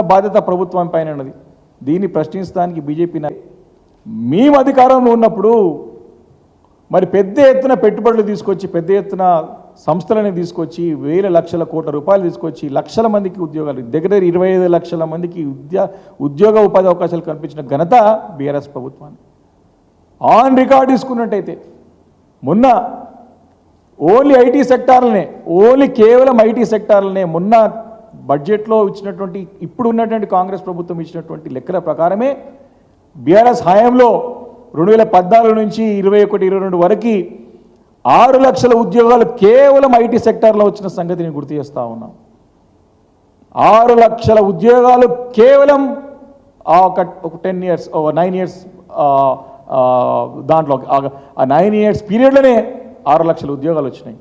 బాధ్యత ప్రభుత్వం పైన ఉన్నది. దీన్ని ప్రశ్నించడానికి బీజేపీ మేము అధికారంలో ఉన్నప్పుడు మరి పెద్ద ఎత్తున పెట్టుబడులు తీసుకొచ్చి పెద్ద ఎత్తున సంస్థలని తీసుకొచ్చి వేల లక్షల కోట్ల రూపాయలు తీసుకొచ్చి లక్షల మందికి ఉద్యోగాలు దగ్గర దగ్గర ఇరవై ఐదు లక్షల మందికి ఉద్యో ఉద్యోగ ఉపాధి అవకాశాలు కల్పించిన ఘనత బీఆర్ఎస్ ప్రభుత్వాన్ని. ఆన్ రికార్డ్ తీసుకున్నట్టయితే మొన్న ఓన్లీ ఐటీ సెక్టార్లనే ఓన్లీ కేవలం ఐటీ సెక్టార్లనే మొన్న బడ్జెట్లో ఇచ్చినటువంటి ఇప్పుడు ఉన్నటువంటి కాంగ్రెస్ ప్రభుత్వం ఇచ్చినటువంటి లెక్కల ప్రకారమే బీఆర్ఎస్ హయాంలో రెండు వేల పద్నాలుగు నుంచి ఇరవై ఒకటి ఇరవై రెండు వరకు ఆరు లక్షల ఉద్యోగాలు కేవలం ఐటీ సెక్టార్లో వచ్చిన సంగతిని గుర్తు చేస్తా ఉన్నాం. ఆరు లక్షల ఉద్యోగాలు కేవలం ఆ ఒక టెన్ ఇయర్స్ నైన్ ఇయర్స్ దాంట్లో ఆ నైన్ ఇయర్స్ పీరియడ్లోనే ఆరు లక్షల ఉద్యోగాలు వచ్చినాయి.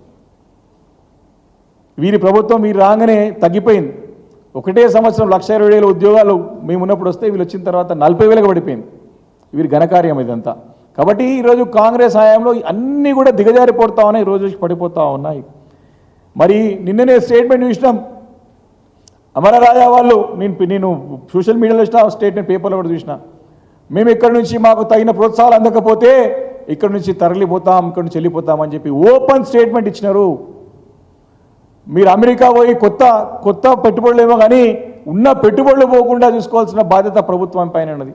వీరి ప్రభుత్వం వీరు రాగానే తగ్గిపోయింది. ఒకటే సంవత్సరం లక్ష ఇరవై వేల ఉద్యోగాలు మేము ఉన్నప్పుడు వస్తే వీళ్ళు వచ్చిన తర్వాత నలభై వేలకు పడిపోయింది. వీరి ఘనకార్యం ఇదంతా. కాబట్టి ఈరోజు కాంగ్రెస్ హయాంలో అన్నీ కూడా దిగజారిపోతా ఉన్నాయి రోజు పడిపోతూ ఉన్నాయి. మరి నిన్ననే స్టేట్మెంట్ చూసినాం. అమర రాజా వాళ్ళు నేను నేను సోషల్ మీడియాలో ఇచ్చిన స్టేట్మెంట్ పేపర్లో కూడా చూసిన. మేము ఇక్కడి నుంచి మాకు తగిన ప్రోత్సాహాలు అందకపోతే ఇక్కడ నుంచి తరలిపోతాం ఇక్కడ నుంచి వెళ్ళిపోతామని చెప్పి ఓపెన్ స్టేట్మెంట్ ఇచ్చినారు. మీరు అమెరికా పోయి కొత్త కొత్త పెట్టుబడులు ఏమో కానీ ఉన్న పెట్టుబడులు పోకుండా చూసుకోవాల్సిన బాధ్యత ప్రభుత్వం పైన ఉన్నది.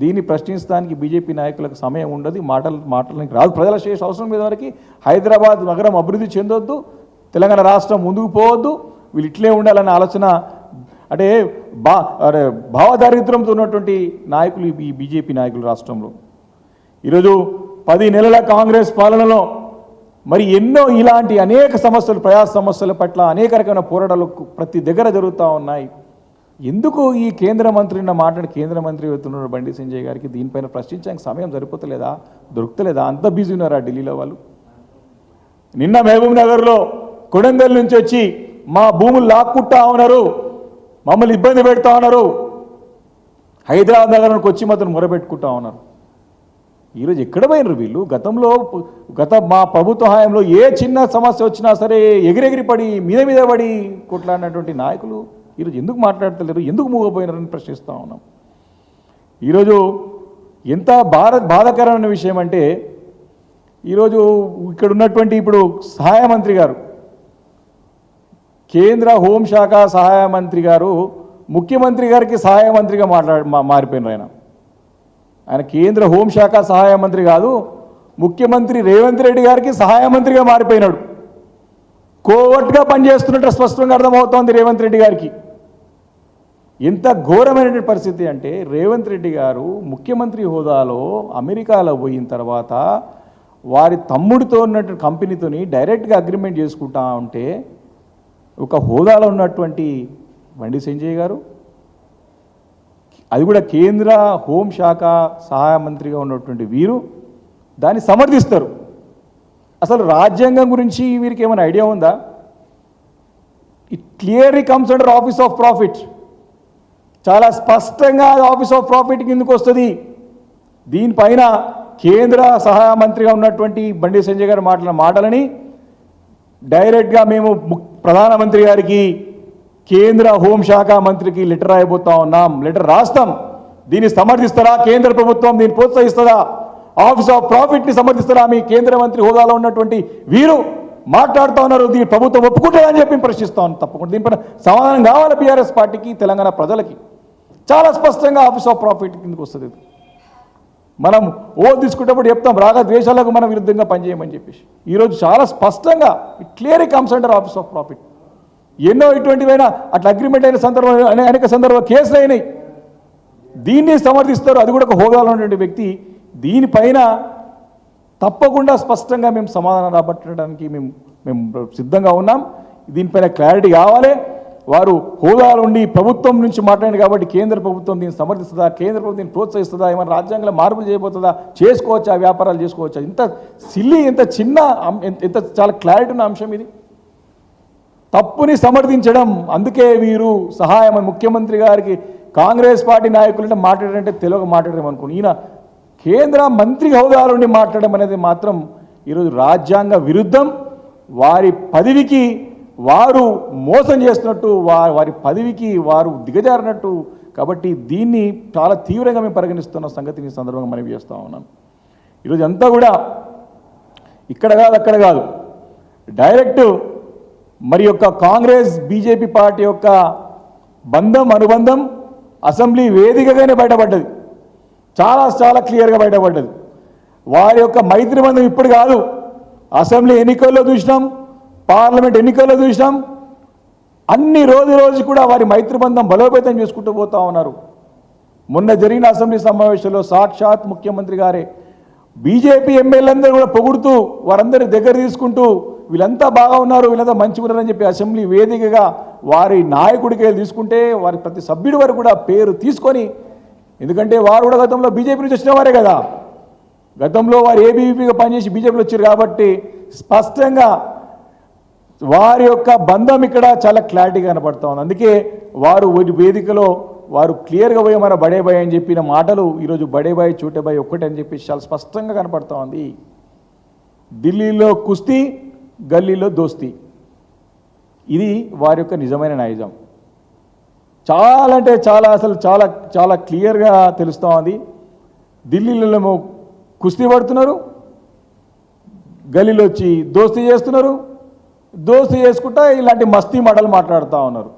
దీన్ని ప్రశ్నించడానికి బీజేపీ నాయకులకు సమయం ఉండదు. మాటలు మాటలకి రాదు. ప్రజల శేష అవసరం మీద వరకు హైదరాబాద్ నగరం అభివృద్ధి చెందొద్దు. తెలంగాణ రాష్ట్రం ముందుకు పోవద్దు. వీళ్ళు ఇట్లే ఉండాలనే ఆలోచన. అంటే బా అరే భావదారిద్రంతో ఉన్నటువంటి నాయకులు ఈ బీజేపీ నాయకులు రాష్ట్రంలో. ఈరోజు పది నెలల కాంగ్రెస్ పాలనలో మరి ఎన్నో ఇలాంటి అనేక సమస్యలు ప్రజా సమస్యల పట్ల అనేక రకమైన పోరాటాలు ప్రతి దగ్గర జరుగుతూ ఉన్నాయి. ఎందుకు ఈ కేంద్ర మంత్రి నిన్న మాట్లాడి కేంద్ర మంత్రి వెళ్తున్నారు బండి సంజయ్ గారికి? దీనిపైన ప్రశ్నించడానికి సమయం సరిపోతలేదా? దొరుకుతలేదా? అంత బిజీ ఉన్నారా ఢిల్లీలో వాళ్ళు? నిన్న మహబూబ్ నగర్లో కొడంగల్ నుంచి వచ్చి మా భూములు లాక్కుంటా ఉన్నారు. మమ్మల్ని ఇబ్బంది పెడతా ఉన్నారు. హైదరాబాద్ నగరానికి వచ్చి మాత్రం మొరబెట్టుకుంటా ఉన్నారు. ఈరోజు ఎక్కడ పోయినరు వీళ్ళు? గతంలో గత మా ప్రభుత్వ హయాంలో ఏ చిన్న సమస్య వచ్చినా సరే ఎగిరెగిరి పడి మీద మీద పడి కొట్లాడినటువంటి నాయకులు ఈరోజు ఎందుకు మాట్లాడతలేరు? ఎందుకు మూగపోయినారని ప్రశ్నిస్తూ ఉన్నాం. ఈరోజు ఎంత బాధ బాధాకరమైన విషయం అంటే ఈరోజు ఇక్కడ ఉన్నటువంటి ఇప్పుడు సహాయ మంత్రి గారు కేంద్ర హోంశాఖ సహాయ మంత్రి గారు ముఖ్యమంత్రి గారికి సహాయ మంత్రిగా మాట్లాడి మారిపోయినారు ఆయన. ఆయన కేంద్ర హోంశాఖ సహాయ మంత్రి కాదు ముఖ్యమంత్రి రేవంత్ రెడ్డి గారికి సహాయ మంత్రిగా మారిపోయినాడు. కోవట్గా పనిచేస్తున్నట్టు స్పష్టంగా అర్థమవుతోంది రేవంత్ రెడ్డి గారికి. ఎంత ఘోరమైన పరిస్థితి అంటే రేవంత్ రెడ్డి గారు ముఖ్యమంత్రి హోదాలో అమెరికాలో పోయిన తర్వాత వారి తమ్ముడితో ఉన్నటువంటి కంపెనీతోని డైరెక్ట్గా అగ్రిమెంట్ చేసుకుంటా ఉంటే ఒక హోదాలో ఉన్నటువంటి బండి సంజయ్ గారు అది కూడా కేంద్ర హోంశాఖ సహాయ మంత్రిగా ఉన్నటువంటి వీరు దాన్ని సమర్థిస్తారు. అసలు రాజ్యాంగం గురించి వీరికి ఏమైనా ఐడియా ఉందా? It clearly comes under office of profit చాలా స్పష్టంగా ఆఫీస్ ఆఫ్ ప్రాఫిట్ కిందకు వస్తుంది. దీనిపైన కేంద్ర సహాయ మంత్రిగా ఉన్నటువంటి బండి సంజయ్ గారు మాట్లాడిన మాటలని డైరెక్ట్గా మేము ప్రధానమంత్రి గారికి కేంద్ర హోంశాఖ మంత్రికి లెటర్ రాయబోతా ఉన్నాం. లెటర్ రాస్తాం. దీన్ని సమర్థిస్తారా? కేంద్ర ప్రభుత్వం దీన్ని ప్రోత్సహిస్తుందా? Office of ప్రాఫిట్ని సమర్థిస్తారా? మీ కేంద్ర మంత్రి హోదాలో ఉన్నటువంటి వీరు మాట్లాడుతూ ఉన్నారు. దీన్ని ప్రభుత్వం ఒప్పుకుంటుందని చెప్పి ప్రశ్నిస్తాను తప్పకుండా దీనిపైన సమాధానం కావాలి బీఆర్ఎస్ పార్టీకి తెలంగాణ ప్రజలకి. చాలా స్పష్టంగా ఆఫీస్ ఆఫ్ ప్రాఫిట్ కిందకు వస్తుంది మనం ఓ తీసుకునేటప్పుడు చెప్తాం రాగ ద్వేషాలకు మనం విరుద్ధంగా పనిచేయమని చెప్పేసి. ఈరోజు చాలా స్పష్టంగా క్లియర్ కమ్స్ అంటారు ఆఫీస్ ఆఫ్ ప్రాఫిట్ ఎన్నో ఇటువంటివైనా అట్లా అగ్రిమెంట్ అయిన సందర్భం అనే- అనేక సందర్భ కేసులు అయినాయి. దీన్ని సమర్థిస్తారు అది కూడా ఒక హోదాలో ఉన్నటువంటి వ్యక్తి. దీనిపైన తప్పకుండా స్పష్టంగా మేము సమాధానం రాబట్టడానికి మేము మేము సిద్ధంగా ఉన్నాం. దీనిపైన క్లారిటీ కావాలి. వారు హోదాలు ఉండి ప్రభుత్వం నుంచి మాట్లాడింది కాబట్టి కేంద్ర ప్రభుత్వం దీన్ని సమర్థిస్తుందా కేంద్ర ప్రభుత్వం దీన్ని ప్రోత్సహిస్తుందా ఏమైనా రాజ్యాంగంలో మార్పులు చేయబోతుందా చేసుకోవచ్చా వ్యాపారాలు చేసుకోవచ్చా? ఇంత సిల్లి ఎంత చిన్న అం- ఎంత- ఎంత చాలా క్లారిటీ ఉన్న అంశం ఇది. తప్పుని సమర్థించడం. అందుకే వీరు సహాయం ముఖ్యమంత్రి గారికి కాంగ్రెస్ పార్టీ నాయకులంటే మాట్లాడారంటే తెలుగు మాట్లాడడం అనుకుని. ఈయన కేంద్ర మంత్రి హోదాలో నుండి మాట్లాడడం అనేది మాత్రం ఈరోజు రాజ్యాంగ విరుద్ధం. వారి పదవికి వారు మోసం చేస్తున్నట్టు వారి వారి పదవికి వారు దిగజారినట్టు. కాబట్టి దీన్ని చాలా తీవ్రంగా మేము పరిగణిస్తున్న సంగతిని ఈ సందర్భంగా మనవి చేస్తూ ఉన్నాను ఈరోజు అంతా కూడా ఇక్కడ కాదు అక్కడ కాదు. డైరెక్ట్ మరి యొక్క కాంగ్రెస్ బీజేపీ పార్టీ యొక్క బంధం అనుబంధం అసెంబ్లీ వేదికగానే బయటపడ్డది. చాలా చాలా క్లియర్గా బయటపడ్డది. వారి యొక్క మైత్రి బంధం ఇప్పుడు కాదు. అసెంబ్లీ ఎన్నికల్లో చూసినాం పార్లమెంట్ ఎన్నికల్లో చూసినాం. అన్ని రోజు రోజు కూడా వారి మైత్రి బంధం బలోపేతం చేసుకుంటూ పోతా ఉన్నారు. మొన్న జరిగిన అసెంబ్లీ సమావేశంలో సాక్షాత్ ముఖ్యమంత్రి గారే బీజేపీ ఎమ్మెల్యేలందరూ కూడా పొగుడుతూ వారందరి దగ్గర తీసుకుంటూ వీళ్ళంతా బాగా ఉన్నారు వీళ్ళంతా మంచిగా ఉన్నారని చెప్పి అసెంబ్లీ వేదికగా వారి నాయకుడికి తీసుకుంటే వారి ప్రతి సభ్యుడి వారు కూడా పేరు తీసుకొని ఎందుకంటే వారు కూడా గతంలో బీజేపీ నుంచి వచ్చిన వారే కదా. గతంలో వారు ఏబీవీపీగా పనిచేసి బీజేపీలో వచ్చారు కాబట్టి స్పష్టంగా వారి యొక్క బంధం ఇక్కడ చాలా క్లారిటీగా కనపడుతూ ఉంది. అందుకే వారు వేదికలో వారు క్లియర్గా పోయి మన బడేబాయ్ అని చెప్పిన మాటలు ఈరోజు బడేబాయ్ చోటేబాయ్ ఒక్కటే అని చెప్పి చాలా స్పష్టంగా కనపడుతూ ఉంది. ఢిల్లీలో కుస్తీ గల్లీలో దోస్తీ. ఇది వారి యొక్క నిజమైన నైజం. చాలా అంటే చాలా అసలు చాలా చాలా క్లియర్గా తెలుస్తూ ఉంది. ఢిల్లీలో కుస్తీ పడుతున్నారు. గలీలో వచ్చి దోస్తీ చేస్తున్నారు. దోస్తీ చేసుకుంటా ఇలాంటి మస్తీ మాటలు మాట్లాడుతూ ఉన్నారు.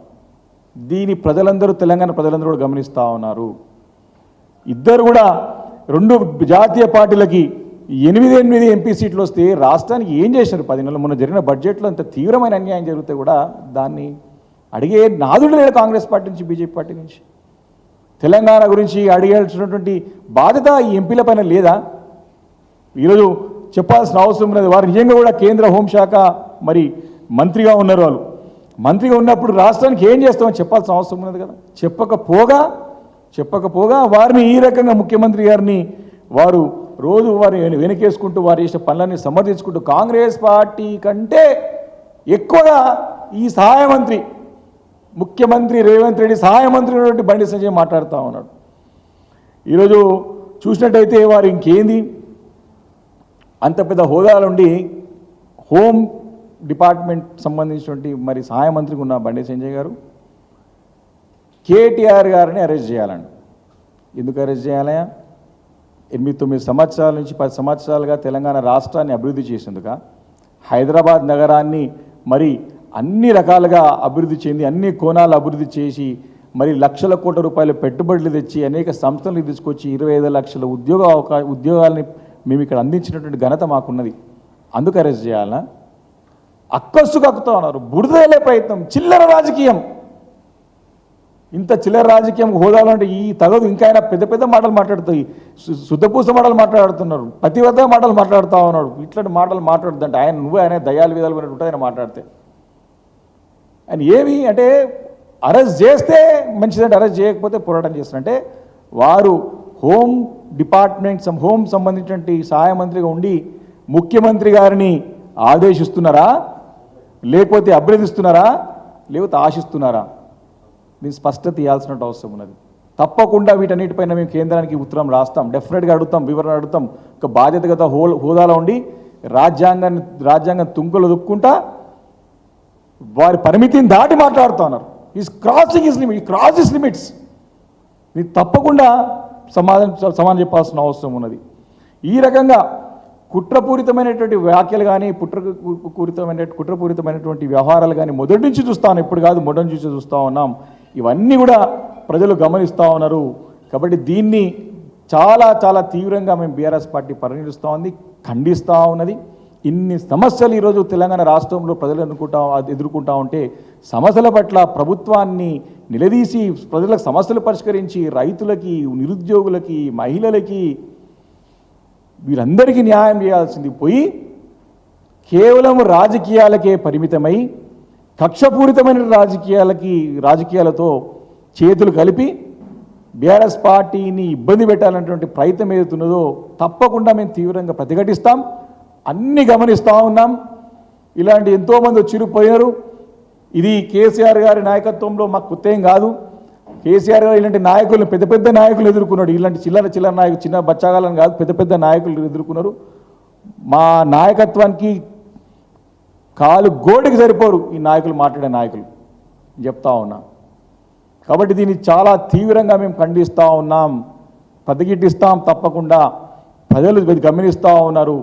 దీని ప్రజలందరూ తెలంగాణ ప్రజలందరూ కూడా గమనిస్తూ ఉన్నారు. ఇద్దరు కూడా రెండు జాతీయ పార్టీలకి ఎనిమిది ఎనిమిది ఎంపీ సీట్లు వస్తే రాష్ట్రానికి ఏం చేశారు? పది నెలలు మొన్న జరిగిన బడ్జెట్లో అంత తీవ్రమైన అన్యాయం జరిగితే కూడా దాన్ని అడిగే నాదుడు లేడు కాంగ్రెస్ పార్టీ నుంచి బీజేపీ పార్టీ నుంచి. తెలంగాణ గురించి అడిగాల్సినటువంటి బాధ్యత ఈ ఎంపీల పైన లేదా? ఈరోజు చెప్పాల్సిన అవసరం ఉన్నది. వారు నిజంగా కూడా కేంద్ర హోంశాఖ మరి మంత్రిగా ఉన్నారు వాళ్ళు. మంత్రిగా ఉన్నప్పుడు రాష్ట్రానికి ఏం చేస్తామని చెప్పాల్సిన అవసరం ఉన్నది కదా? చెప్పకపోగా చెప్పకపోగా వారిని ఈ రకంగా ముఖ్యమంత్రి గారిని వారు రోజు వారిని వెనకేసుకుంటూ వారి చేసిన పనులన్నీ సమర్థించుకుంటూ కాంగ్రెస్ పార్టీ కంటే ఎక్కువగా ఈ సహాయ మంత్రి ముఖ్యమంత్రి రేవంత్ రెడ్డి సహాయ మంత్రి ఉన్నటువంటి బండి సంజయ్ మాట్లాడుతూ ఉన్నాడు. ఈరోజు చూసినట్టయితే వారు ఇంకేంది? అంత పెద్ద హోదాలుండి హోమ్ డిపార్ట్మెంట్ సంబంధించినటువంటి మరి సహాయ మంత్రికి ఉన్న బండి సంజయ్ గారు కేటీఆర్ గారిని అరెస్ట్ చేయాలండి. ఎందుకు అరెస్ట్ చేయాలయా ఎనిమిది తొమ్మిది సంవత్సరాల నుంచి పది సంవత్సరాలుగా తెలంగాణ రాష్ట్రాన్ని అభివృద్ధి చేసేందుక హైదరాబాద్ నగరాన్ని మరి అన్ని రకాలుగా అభివృద్ధి చెంది అన్ని కోణాలు అభివృద్ధి చేసి మరి లక్షల కోట్ల రూపాయల పెట్టుబడులు తెచ్చి అనేక సంస్థలను తీసుకొచ్చి ఇరవై ఐదు లక్షల ఉద్యోగ అవకా ఉద్యోగాలని మేము ఇక్కడ అందించినటువంటి ఘనత మాకున్నది. అందుకు అరెస్ట్ చేయాలనా? అక్కస్సు కక్కుతా ఉన్నారు. బురదలే ప్రయత్నం. చిల్లర రాజకీయం. ఇంత చిల్లర రాజకీయం హోదాలో అంటే ఈ తగదు ఇంకా ఆయన పెద్ద పెద్ద మాటలు మాట్లాడుతాయి. శుద్ధపూస మాటలు మాట్లాడుతున్నారు. పతివ్రత మాటలు మాట్లాడుతూ ఉన్నాడు. ఇట్లాంటి మాటలు మాట్లాడుతుంటే ఆయన నువ్వే ఆయన దయాలు విధాలు ఉంటుంది ఆయన మాట్లాడితే. ఆయన ఏమి అంటే అరెస్ట్ చేస్తే మంచిదంటే అరెస్ట్ చేయకపోతే పోరాటం చేస్తారంటే వారు హోమ్ డిపార్ట్మెంట్ హోమ్ సంబంధించినటువంటి సహాయ మంత్రిగా ఉండి ముఖ్యమంత్రి గారిని ఆదేశిస్తున్నారా? లేకపోతే అభ్యర్థిస్తున్నారా? లేకపోతే ఆశిస్తున్నారా? దీన్ని స్పష్టత ఇవ్వాల్సిన అవసరం ఉన్నది. తప్పకుండా వీటన్నిటిపైన మేము కేంద్రానికి ఉత్తరం రాస్తాం. డెఫినెట్గా అడుగుతాం వివరణ అడుగుతాం. ఒక బాధ్యతగత హో హోదాలో ఉండి రాజ్యాంగాన్ని రాజ్యాంగం తుంకలు దుక్కుంటా వారి పరిమితిని దాటి మాట్లాడుతూ ఉన్నారు. Is crossing his limit cross his limits మీరు తప్పకుండా సమాధానం సమాధానం చెప్పాల్సిన అవసరం ఉన్నది. ఈ రకంగా కుట్రపూరితమైనటువంటి వ్యాఖ్యలు కానీ కుట్ర పూరితమైన కుట్రపూరితమైనటువంటి వ్యవహారాలు కానీ మొదటి నుంచి చూస్తాను ఇప్పుడు కాదు మొదటి నుంచి చూస్తూ ఉన్నాం. ఇవన్నీ కూడా ప్రజలు గమనిస్తూ ఉన్నారు. కాబట్టి దీన్ని చాలా చాలా తీవ్రంగా మేము బీఆర్ఎస్ పార్టీ పరిగణిస్తూ ఉంది ఖండిస్తూ ఉన్నది. ఇన్ని సమస్యలు ఈరోజు తెలంగాణ రాష్ట్రంలో ప్రజలు ఎన్నుకుంటా ఎదుర్కొంటా ఉంటే సమస్యల పట్ల ప్రభుత్వాన్ని నిలదీసి ప్రజలకు సమస్యలు పరిష్కరించి రైతులకి నిరుద్యోగులకి మహిళలకి వీరందరికీ న్యాయం చేయాల్సింది పోయి కేవలం రాజకీయాలకే పరిమితమై కక్షపూరితమైన రాజకీయాలకి రాజకీయాలతో చేతులు కలిపి బీఆర్ఎస్ పార్టీని ఇబ్బంది పెట్టాలన్నటువంటి ప్రయత్నం ఏదైతున్నదో తప్పకుండా మేము తీవ్రంగా ప్రతిఘటిస్తాం. అన్ని గమనిస్తూ ఉన్నాం. ఇలాంటి ఎంతోమంది వచ్చిరిపోయారు ఇది కేసీఆర్ గారి నాయకత్వంలో మాకు కొత్త ఏం కాదు. కేసీఆర్ గారు ఇలాంటి నాయకులను పెద్ద పెద్ద నాయకులు ఎదుర్కొన్నాడు. ఇలాంటి చిల్లర చిల్లర నాయకులు చిన్న బచ్చాగాలను కాదు పెద్ద పెద్ద నాయకులు ఎదుర్కొన్నారు. మా నాయకత్వానికి కాలు గోడికి సరిపోరు ఈ నాయకులు మాట్లాడే నాయకులు. చెప్తా ఉన్నా. కాబట్టి దీన్ని చాలా తీవ్రంగా మేము ఖండిస్తూ ఉన్నాం. ప్రతిఘటిస్తాం తప్పకుండా. ప్రజలు గమనిస్తూ ఉన్నారు.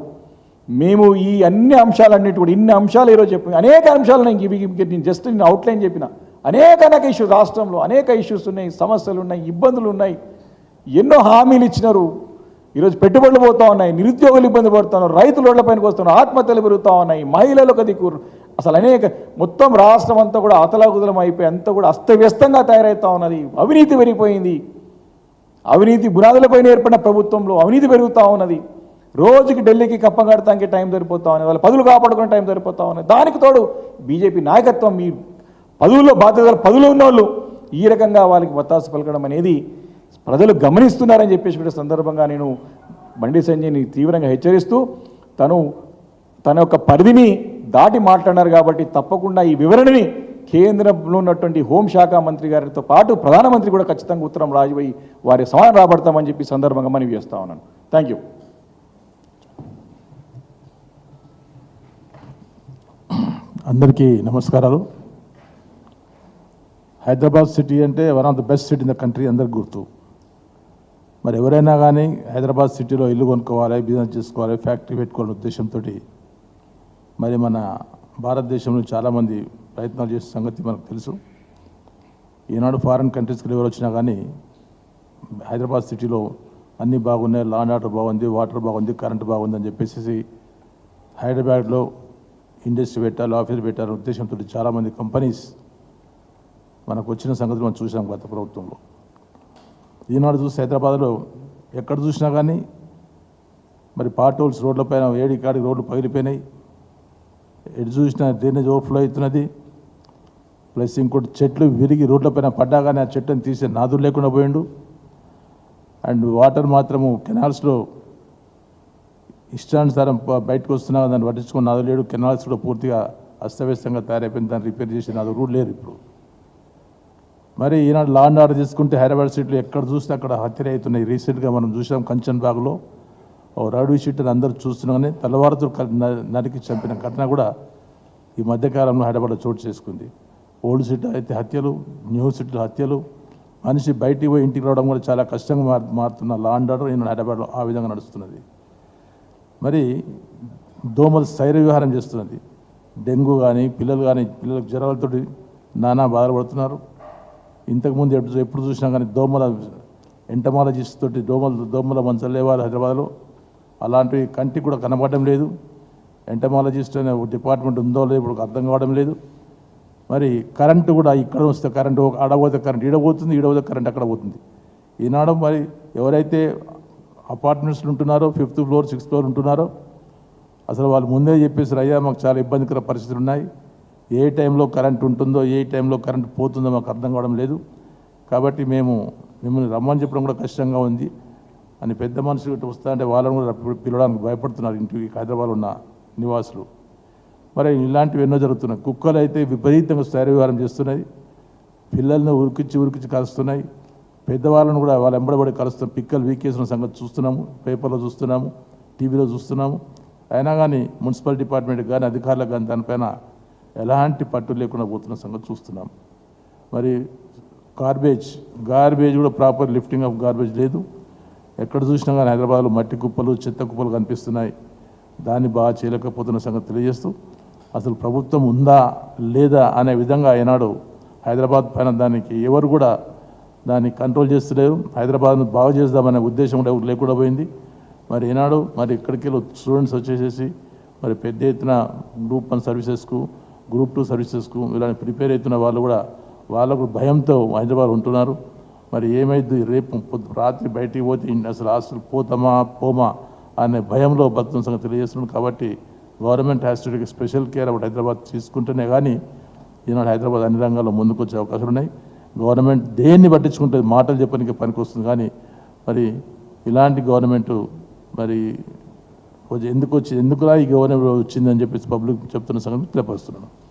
మేము ఈ అన్ని అంశాలన్నిటి కూడా ఇన్ని అంశాలు ఈరోజు చెప్పి అనేక అంశాలు నేను నేను జస్ట్ నేను అవుట్లైన్ చెప్పిన. అనేక అనేక ఇష్యూస్ రాష్ట్రంలో అనేక ఇష్యూస్ ఉన్నాయి సమస్యలు ఉన్నాయి ఇబ్బందులు ఉన్నాయి. ఎన్నో హామీలు ఇచ్చినారు. ఈరోజు పెట్టుబడులు పోతా ఉన్నాయి నిరుద్యోగులు ఇబ్బంది పడుతున్నారు రైతులు రోడ్ల పైనకి వస్తున్నారు ఆత్మహత్యలు పెరుగుతూ ఉన్నాయి మహిళలకు దిక్కు. అసలు అనేక మొత్తం రాష్ట్రం అంతా కూడా అతలాకుతలం అయిపోయి అంతా కూడా అస్తవ్యస్తంగా తయారవుతా ఉన్నది. అవినీతి పెరిగిపోయింది. అవినీతి బునాదులపైన ఏర్పడిన ప్రభుత్వంలో అవినీతి పెరుగుతూ ఉన్నది. రోజుకి ఢిల్లీకి కప్పం కడతానికి టైం సరిపోతా ఉన్నది. వాళ్ళ పదులు కాపాడుకునే టైం సరిపోతా ఉన్నది. దానికి తోడు బీజేపీ నాయకత్వం మీ పదవుల్లో బాధ్యతలు పదవులు ఉన్నోళ్ళు ఈ రకంగా వాళ్ళకి వత్తాసు పలకడం అనేది ప్రజలు గమనిస్తున్నారని చెప్పేసి సందర్భంగా నేను బండి సంజయ్ని తీవ్రంగా హెచ్చరిస్తూ తను తన యొక్క పరిధిని దాటి మాట్లాడినారు కాబట్టి తప్పకుండా ఈ వివరణని కేంద్రంలో ఉన్నటువంటి హోంశాఖ మంత్రి గారితో పాటు ప్రధానమంత్రి కూడా ఖచ్చితంగా ఉత్తరం రాజుపోయి వారి సమానం రాబడతామని చెప్పి సందర్భంగా మనవి చేస్తా ఉన్నాను. థ్యాంక్ యూ అందరికీ నమస్కారాలు. హైదరాబాద్ సిటీ అంటే one of the best city in the country అందరికి గుర్తు. మరి ఎవరైనా కానీ హైదరాబాద్ సిటీలో ఇల్లు కొనుక్కోవాలి బిజినెస్ చేసుకోవాలి ఫ్యాక్టరీ పెట్టుకోవాలనే ఉద్దేశంతో మరి మన భారతదేశంలో చాలామంది ప్రయత్నాలు చేసే సంగతి మనకు తెలుసు. ఈనాడు ఫారిన్ కంట్రీస్కి ఎవరు వచ్చినా కానీ హైదరాబాద్ సిటీలో అన్నీ బాగున్నాయి లా అండ్ ఆర్డర్ బాగుంది వాటర్ బాగుంది కరెంటు బాగుంది అని చెప్పేసి హైదరాబాద్లో ఇండస్ట్రీ పెట్టాలి ఆఫీస్ పెట్టాలి ఉద్దేశంతో చాలామంది కంపెనీస్ మనకు వచ్చిన సంగతి మనం చూసాం గత ప్రభుత్వంలో. ఈనాడు చూసి హైదరాబాద్లో ఎక్కడ చూసినా కానీ మరి పాటోల్స్ రోడ్లపైన ఏడి కాడికి రోడ్లు పగిలిపోయినాయి. ఎటు చూసినా డ్రైనేజ్ ఓవర్ఫ్లో అవుతున్నది. ప్లస్ ఇంకోటి చెట్లు విరిగి రోడ్లపైన పడ్డా కానీ ఆ చెట్టుని తీసే నాదులు లేకుండా పోయిండు. అండ్ వాటర్ మాత్రము కెనాల్స్లో ఇష్టానుసారం బయటకు వస్తున్నా దాన్ని పట్టించుకుని నాదు లేడు. కెనాల్స్ కూడా పూర్తిగా అస్తవ్యస్తంగా తయారైపోయింది. దాన్ని రిపేర్ చేసి నాదు కూడా లేరు ఇప్పుడు. మరి ఈనాడు లా అండ్ ఆర్డర్ తీసుకుంటే హైదరాబాద్ సిటీలో ఎక్కడ చూస్తే అక్కడ హత్యలు అవుతున్నాయి రీసెంట్గా మనం చూసాం కంచన్బాగ్లో ఓ రౌడీ షీట్ని అందరూ చూస్తున్నామని తెల్లవారుతో నరికి చంపిన ఘటన కూడా ఈ మధ్యకాలంలో హైదరాబాద్లో చోటు చేసుకుంది. ఓల్డ్ సిటీ అయితే హత్యలు న్యూ సిటీలో హత్యలు మనిషి బయటికి పోయి ఇంటికి రావడం కూడా చాలా కష్టంగా మారు మారుతున్న లా అండ్ ఆర్డర్ ఈనాడు హైదరాబాద్లో ఆ విధంగా నడుస్తున్నది. మరి దోమలు స్థైర్య వ్యవహారం చేస్తున్నది. డెంగ్యూ కానీ పిల్లలు కానీ పిల్లలకు జ్వరాలతోటి నానా బాధలు పడుతున్నారు. ఇంతకుముందు ఎప్పుడు ఎప్పుడు చూసినా కానీ దోమల ఎంటమాలజిస్ట్ తోటి దోమలు దోమల మంచలేవారు లేవాలి హైదరాబాద్లో. అలాంటివి కంటికి కూడా కనబడడం లేదు. ఎంటమాలజిస్ట్ అనే ఒక డిపార్ట్మెంట్ ఉందో లేదో ఇప్పుడు అర్థం కావడం లేదు. మరి కరెంటు కూడా ఇక్కడ వస్తే కరెంటు ఒక- కరెంట్ ఈడ ఈడ పోతే కరెంట్ అక్కడ పోతుంది. ఈనాడు మరి ఎవరైతే అపార్ట్మెంట్స్లో ఉంటున్నారో ఫిఫ్త్ ఫ్లోర్ సిక్స్త్ ఫ్లోర్ ఉంటున్నారో అసలు వాళ్ళు ముందే చెప్పేసి అయ్యా మాకు చాలా ఇబ్బందికర పరిస్థితులు ఉన్నాయి. ఏ టైంలో కరెంట్ ఉంటుందో ఏ టైంలో కరెంట్ పోతుందో మాకు అర్థం కావడం లేదు. కాబట్టి మేము మిమ్మల్ని రమ్మని చెప్పడం కూడా కష్టంగా ఉంది. అని పెద్ద మనుషులు ఇటు వస్తాయంటే వాళ్ళని కూడా పిలవడానికి భయపడుతున్నారు ఇంటికి హైదరాబాద్ ఉన్న నివాసులు. మరి ఇలాంటివి ఎన్నో జరుగుతున్నాయి. కుక్కలు అయితే విపరీతంగా స్థైర్య చేస్తున్నాయి. పిల్లల్ని ఉరికిచ్చి ఉరికిచ్చి కలుస్తున్నాయి. పెద్దవాళ్ళను కూడా వాళ్ళ ఎంబడబడి కలుస్తున్నాం పిక్కలు వీకేసిన సంగతి చూస్తున్నాము. పేపర్లో చూస్తున్నాము. టీవీలో చూస్తున్నాము. అయినా కానీ మున్సిపల్ డిపార్ట్మెంట్ కానీ అధికారులకు కానీ దానిపైన ఎలాంటి పట్టు లేకుండా పోతున్న సంగతి చూస్తున్నాం. మరి గార్బేజ్ గార్బేజ్ కూడా ప్రాపర్ లిఫ్టింగ్ ఆఫ్ గార్బేజ్ లేదు. ఎక్కడ చూసినా కానీ హైదరాబాద్లో మట్టి కుప్పలు చెత్త కుప్పలు కనిపిస్తున్నాయి. దాన్ని బాగా చేయలేకపోతున్న సంగతి తెలియజేస్తూ అసలు ప్రభుత్వం ఉందా లేదా అనే విధంగా ఈనాడు హైదరాబాద్ పైన దానికి ఎవరు కూడా దాన్ని కంట్రోల్ చేస్తలేరు. హైదరాబాద్ను బాగు చేద్దామనే ఉద్దేశం కూడా ఎవరు లేకుండా పోయింది. మరి ఈనాడు మరి ఇక్కడికి స్టూడెంట్స్ వచ్చేసేసి మరి పెద్ద ఎత్తున గ్రూప్ వన్ సర్వీసెస్కు గ్రూప్ టూ సర్వీసెస్కు ఇలాంటి ప్రిపేర్ అవుతున్న వాళ్ళు కూడా వాళ్ళకు భయంతో హైదరాబాద్ ఉంటున్నారు. మరి ఏమైంది? రేపు రాత్రి బయటికి పోతే అసలు హాస్టల్ పోతామా పోమా అనే భయంలో బతుకున్న సంగతి తెలియజేస్తున్నాం. కాబట్టి గవర్నమెంట్ హాస్టల్కి స్పెషల్ కేర్ అబౌట్ హైదరాబాద్ తీసుకుంటేనే కానీ ఈనాడు హైదరాబాద్ అన్ని రంగాల్లో ముందుకు వచ్చే అవకాశాలు ఉన్నాయి. గవర్నమెంట్ దేన్ని పట్టించుకుంటుంది మాటలు చెప్పడానికి పనికి వస్తుంది కానీ మరి ఇలాంటి గవర్నమెంట్ మరి ఎందుకు వచ్చి ఎందుకులా ఈ గవర్నమెంట్ వచ్చిందని చెప్పేసి పబ్లిక్ చెప్తున్న సంగతి తెలియపరుస్తున్నాను.